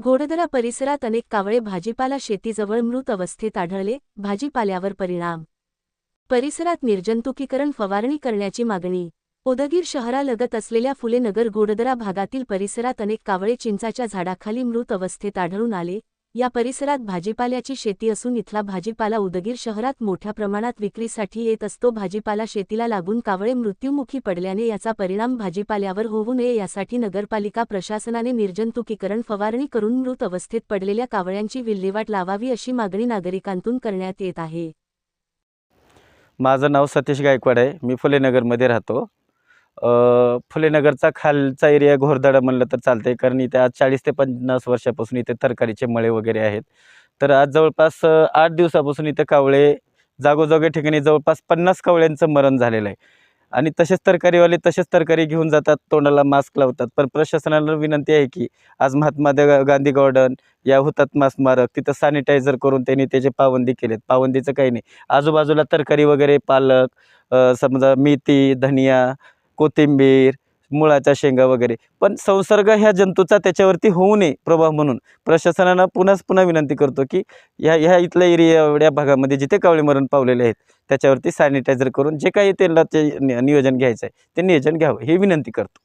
घोडदरा परिसरात अनेक कावळे भाजीपाला शेतीजवळ मृत अवस्थेत आढळले भाजीपाल्यावर परिणाम. परिसरात निर्जंतुकीकरण फवारणी करण्याची मागणी. उदगीर शहरालगत असलेल्या फुलेनगर घोडदरा भागातील परिसरात अनेक कावळे चिंचाच्या झाडाखाली मृत अवस्थेत आढळून आले या परिसरात भाजीपाल्याची शेती असून इथला भाजीपाला उदगीर शहरात मोठ्या प्रमाणात विक्रीसाठी येत असतो. भाजीपाला शेतीला लागून कावळे मृत्युमुखी पडल्याने याचा परिणाम भाजीपाल्यावर होऊ नये यासाठी नगरपालिका प्रशासनाने निर्जंतुकीकरण फवारणी करून मृत अवस्थेत पडलेल्या कावळ्यांची विल्हेवाट लावावी अशी मागणी नागरिकांतून करण्यात येत आहे. माझं नाव सतीश गायकवाड आहे. मी फुलेनगरमध्ये राहतो. फुलेनगरचा खालचा एरिया घोरदाडा म्हणलं तर चालते कारण इथे आज चाळीस ते पन्नास वर्षापासून इथे तरकारीचे मळे वगैरे आहेत. तर आज जवळपास आठ दिवसापासून इथे कावळे जागोजागी ठिकाणी जवळपास पन्नास कावळ्यांचं मरण झालेलं आहे. आणि तसेच तरकारीवाले तसेच तरकारी घेऊन जातात तोंडाला मास्क लावतात. पण प्रशासनाला विनंती आहे की आज महात्मा गांधी गार्डन या हुतात्मा स्मारक तिथं सॅनिटायझर करून त्यांनी त्याचे पावंदी केलेत. पावंदीचं काही नाही. आजूबाजूला तरकारी वगैरे पालक समजा मेथी धनिया कोथिंबीर मुळाच्या शेंगा वगैरे. पण संसर्ग ह्या जंतूचा त्याच्यावरती होऊ नये प्रभाव म्हणून. प्रशासनानं पुन्हाच पुन्हा विनंती करतो की ह्या ह्या इथल्या एरिया एवढ्या भागामध्ये जिथे कावळे मरण पावलेले आहेत त्याच्यावरती सॅनिटायझर करून जे काही त्यांना ते नियोजन घ्यायचं आहे ते नियोजन घ्यावं हे विनंती करतो.